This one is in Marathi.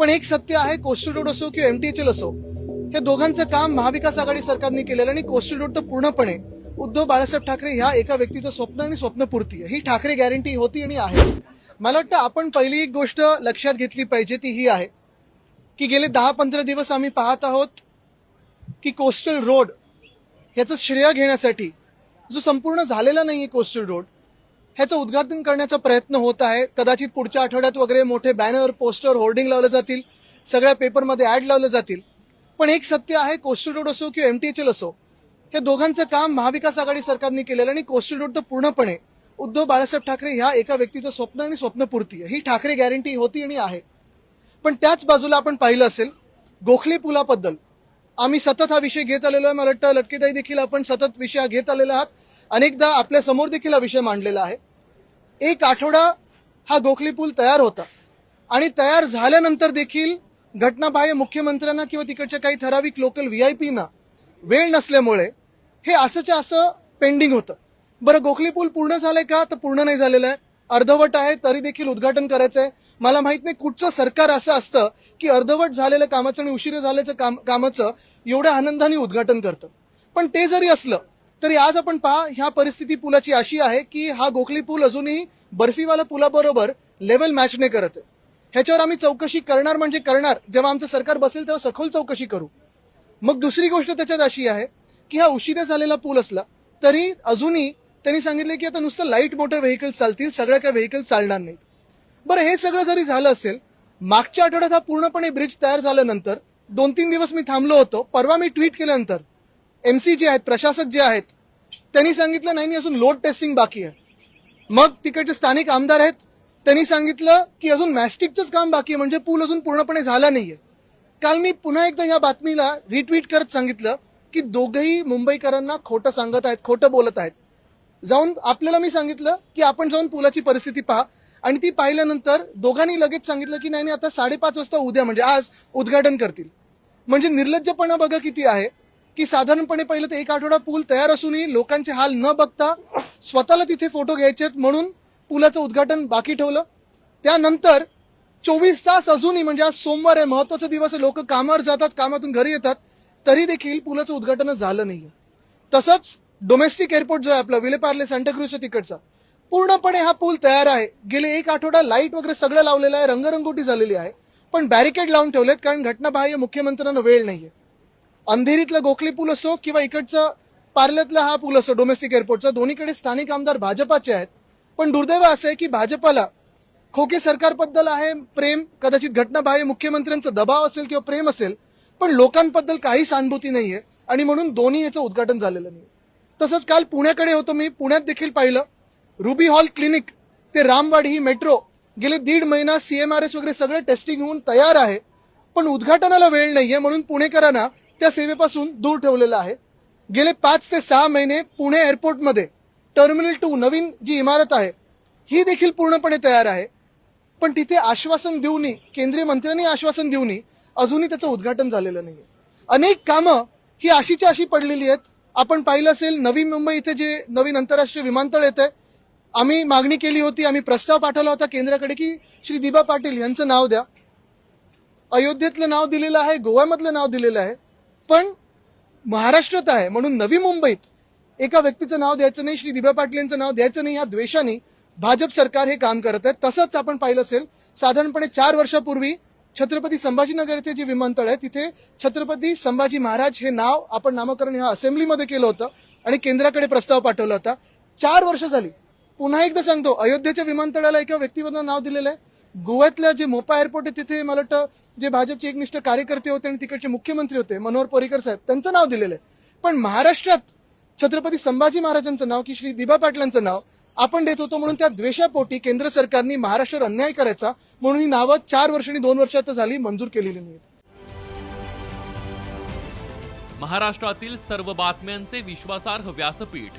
पण एक सत्य आहे कोस्टल रोड असो किंवा एमटीएचएल असो हे दोघांचं काम महाविकास आघाडी सरकारने केलेलं आणि कोस्टल रोड तर पूर्णपणे उद्धव बाळासाहेब ठाकरे ह्या एका व्यक्तीचं स्वप्न आणि स्वप्नपूर्ती ही ठाकरे गॅरंटी होती आणि आहे. मला वाटतं आपण पहिली एक गोष्ट लक्षात घेतली पाहिजे ती ही आहे की गेले दहा पंधरा दिवस आम्ही पाहत आहोत की कोस्टल रोड ह्याचं श्रेय घेण्यासाठी जो संपूर्ण झालेला नाही आहे कोस्टल रोड ह्याचं उद्घाटन करण्याचा प्रयत्न होत आहे. कदाचित पुढच्या आठवड्यात वगैरे मोठे बॅनर पोस्टर होर्डिंग लावले जातील. सगळ्या पेपरमध्ये ऍड लावले जातील. पण एक सत्य आहे कोस्टल रोड असो किंवा एमटीएचएल असो हे दोघांचं काम महाविकास आघाडी सरकारने केलेलं आणि कोस्टल रोड तर पूर्णपणे उद्धव बाळासाहेब ठाकरे ह्या एका व्यक्तीचं स्वप्न आणि स्वप्नपूर्ती ही ठाकरे गॅरंटी होती आणि आहे. पण त्याच बाजूला आपण पाहिलं असेल गोखले पुलाबद्दल. आम्ही सतत हा विषय घेत आलेलो आहे. मला वाटतं लटकेताई देखील आपण सतत विषय घेत आलेला आहात. अनेकदा आपल्यासमोर देखील हा विषय मांडलेला आहे. एक आठवडा हा गोखले पूल तयार होता. आणि तयार झाल्यानंतर देखील घटनाबाह्य मुख्यमंत्र्यांना किंवा तिकडच्या काही ठराविक लोकल व्ही आय पीना वेळ नसल्यामुळे हे असंच्या असं पेंडिंग होतं. बरं गोखले पूल पूर्ण झालंय का? तर पूर्ण नाही झालेलं आहे. अर्धवट आहे तरी देखील उद्घाटन करायचं आहे मला माहीत नाही कुठचं सरकार असं असतं की अर्धवट झालेलं कामाचं आणि उशीर झाल्याचं काम कामाचं एवढ्या आनंदाने उद्घाटन करतं. पण ते जरी असलं तरी आज आपण पहा ह्या परिस्थिती पुलाची अशी आहे की हा गोखली पूल अजूनही बर्फीवाला पुलाबरोबर लेवल मॅच नाही करत आहे. ह्याच्यावर आम्ही चौकशी करणार म्हणजे करणार. जेव्हा आमचं सरकार बसेल तेव्हा सखोल चौकशी करू. मग दुसरी गोष्ट त्याच्यात अशी आहे की हा उशिरा झालेला पूल असला तरी अजूनही त्यांनी सांगितले की आता नुसतं लाइट मोटर व्हेकल्स चालतील सगळ्या काही व्हेकल्स चालणार नाहीत. बरं हे सगळं जरी झालं असेल मागच्या आठवड्यात हा पूर्णपणे ब्रिज तयार झाल्यानंतर दोन तीन दिवस मी थांबलो होतो परवा मी ट्विट केल्यानंतर एम सी जे आहेत प्रशासक जे आहेत त्यांनी सांगितलं नाही नाही, अजून लोड टेस्टिंग बाकी आहे. मग तिकडचे स्थानिक आमदार आहेत त्यांनी सांगितलं की अजून मॅस्टिकचंच काम बाकी आहे म्हणजे पूल अजून पूर्णपणे झाला नाहीये. काल मी पुन्हा एकदा या बातमीला रिट्विट करत सांगितलं की दोघंही मुंबईकरांना खोटं सांगत आहेत खोटं बोलत आहेत. जाऊन आपल्याला मी सांगितलं की आपण जाऊन पुलाची परिस्थिती पहा. आणि ती पाहिल्यानंतर दोघांनी लगेच सांगितलं की नाही नाही आता साडेपाच वाजता उद्या म्हणजे आज उद्घाटन करतील. म्हणजे निर्लज्जपणा बघा किती आहे. की साधारणपणे पहिलं तर एक आठवडा पूल तयार असूनही लोकांचे हाल न बघता स्वतःला तिथे फोटो घ्यायचे म्हणून पुलाचं उद्घाटन बाकी ठेवलं. त्यानंतर चोवीस तास अजूनही म्हणजे आज सोमवार आहे महत्त्वाचा दिवस आहे लोक कामावर जातात कामातून घरी येतात तरी देखील पुलाचं उद्घाटन झालं नाही तसंच डोमेस्टिक एअरपोर्ट जो आहे आपला विलेपार्ले सांताक्रूजच्या तिकडचा पूर्णपणे हा पूल तयार आहे. गेले एक आठवडा लाइट वगैरे सगळं लावलेलं आहे रंगरंगोटी झालेली आहे पण बॅरिकेड लावून ठेवलेत कारण घटनाबाह्य मुख्यमंत्र्यांना वेळ नाहीये. अंधेरीतलं गोखले पूल असो किंवा इकडचं पार्ल्यातला हा पूल असो डोमेस्टिक एअरपोर्टचा दोन्हीकडे स्थानिक आमदार भाजपाचे आहेत. पण दुर्दैव असं आहे की भाजपाला खोके सरकारबद्दल आहे प्रेम कदाचित घटनाबाह्य मुख्यमंत्र्यांचा दबाव असेल किंवा प्रेम असेल पण लोकांबद्दल काही सहानुभूती नाहीये आणि म्हणून दोन्ही याचं उद्घाटन झालेलं नाही तसंच काल पुण्याकडे होतो मी पुण्यात देखील पाहिलं रुबी हॉल क्लिनिक ते रामवाडी ही मेट्रो गेले दीड महिना सीएमआरएस वगैरे सगळे टेस्टिंग होऊन तयार आहे पण उद्घाटनाला वेळ नाहीये म्हणून पुणेकरांना त्या सेवेपासून दूर ठेवलेलं आहे. गेले पाच ते सहा महिने पुणे एअरपोर्टमध्ये टर्मिनल टू नवीन जी इमारत आहे ही देखील पूर्णपणे तयार आहे. पण तिथे आश्वासन देऊनही केंद्रीय मंत्र्यांनी आश्वासन देऊनही अजूनही त्याचं उद्घाटन झालेलं नाही अनेक कामं ही अशीच्या अशी पडलेली आहेत. आपण पाहिलं असेल नवी मुंबई इथे जे नवीन आंतरराष्ट्रीय विमानतळ येत आहे आम्ही मागणी केली होती आम्ही प्रस्ताव पाठवला होता केंद्राकडे की श्री दिबा पाटील यांचं नाव द्या. अयोध्येतलं नाव दिलेलं आहे गोव्यामधलं नाव दिलेलं आहे. पण महाराष्ट्रात आहे म्हणून नवी मुंबईत एका व्यक्तीचं नाव द्यायचं नाही श्री दिव्या पाटील यांचं नाव द्यायचं नाही या द्वेषाने भाजप सरकार हे काम करत आहे. तसंच आपण पाहिलं असेल साधारणपणे चार वर्षापूर्वी छत्रपती संभाजीनगर येथे जे विमानतळ आहे तिथे छत्रपती संभाजी महाराज हे नाव आपण नामकरण ह्या असेंब्लीमध्ये केलं होतं आणि केंद्राकडे प्रस्ताव पाठवला होता. चार वर्ष झाली. पुन्हा एकदा सांगतो अयोध्येच्या विमानतळाला एका व्यक्तीवरनं नाव दिलेलं आहे. गोव्यातल्या जे मोपा एअरपोर्ट आहे तिथे मला वाटतं जे भाजपचे एकनिष्ठ कार्यकर्ते होते आणि तिकडचे मुख्यमंत्री होते मनोहर पर्रिकर साहेब त्यांचं नाव दिलेलं आहे. पण महाराष्ट्रात छत्रपती संभाजी महाराजांचं नाव की श्री दिबा पाटलांचं नाव आपण देत होतो म्हणून त्या द्वेषापोटी केंद्र सरकारने महाराष्ट्रावर अन्याय करायचा म्हणून ही नावं चार वर्ष आणि दोन वर्षात झाली मंजूर केलेली नाहीत. महाराष्ट्रातील सर्व बातम्यांचे विश्वासार्ह व्यासपीठ